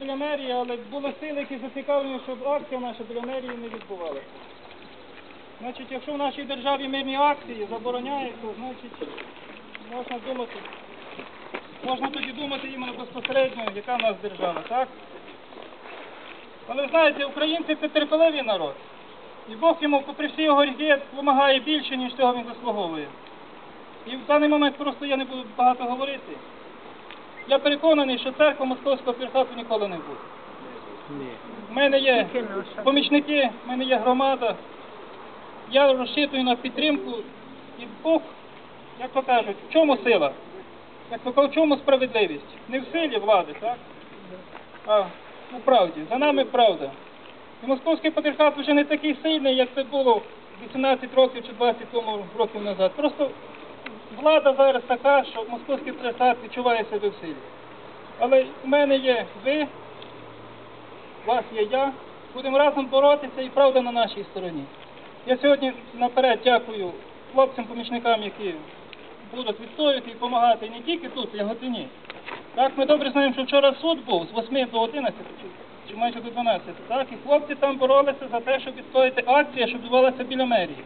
біля мерії, але були сили, які зацікавлені, щоб акція наша біля мерії не відбувалася. Значить, якщо в нашій державі мирні акції забороняються, значить можна думати, можна тоді думати іменно безпосередньо, яка в нас держава, так? Але знаєте, українці це терпеливий народ. І Бог йому, попри всі його гріхи, допомагає більше, ніж цього він заслуговує. І в даний момент просто я не буду багато говорити. Я переконаний, що церква московського патріархату ніколи не буде. У мене є помічники, в мене є громада. Я розчитую на підтримку і Бог, як то кажуть, в чому сила? Як то кажуть, в чому справедливість? Не в силі влади, так? А у правді. За нами правда. І московський патріархат вже не такий сильний, як це було 18 років чи 20 тому років назад. Просто влада зараз така, що московський патріархат відчуває себе в силі. Але в мене є ви, вас є я. Будемо разом боротися і правда на нашій стороні. Я сьогодні наперед дякую хлопцям-помічникам, які будуть відстоювати і допомагати не тільки тут, в Яготині. Так, ми добре знаємо, що вчора суд був з 8 до 11, чи, майже до 12. Так, і хлопці там боролися за те, щоб відстояти акцію, щоб відбувалася біля мерії.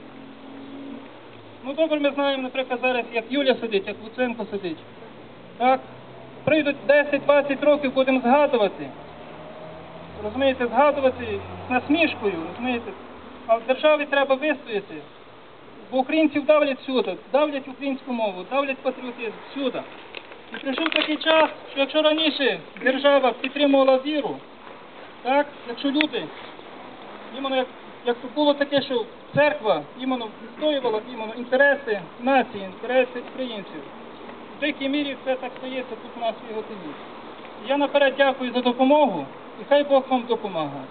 Ну добре, ми знаємо, наприклад, зараз, як Юля сидить, як Луценко сидить. Так, прийдуть 10-20 років, будемо згадувати. Розумієте, згадувати з насмішкою, розумієте. А в державі треба вистояти. Бо українців давлять всюди, давлять українську мову, давлять патріотизм всюди. І прийшов такий час, що якщо раніше держава підтримувала віру, так, якщо люди, іменно як, як було таке, що церква іменно відстоювала іменно інтереси нації, інтереси українців. В деякій мірі це так стається тут у нас в Яготині. Я наперед дякую за допомогу і хай Бог вам допомагає.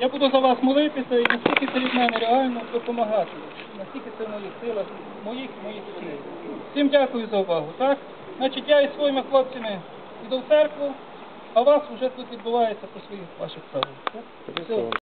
Я буду за вас молитися і наскільки це від мене реально допомагати. Наскільки це в моїх силах, моїх моїх сил. Всім дякую за увагу. Так? Значить, я із своїми хлопцями йду в церкву, а вас вже тут відбувається по своїх ваших? Все.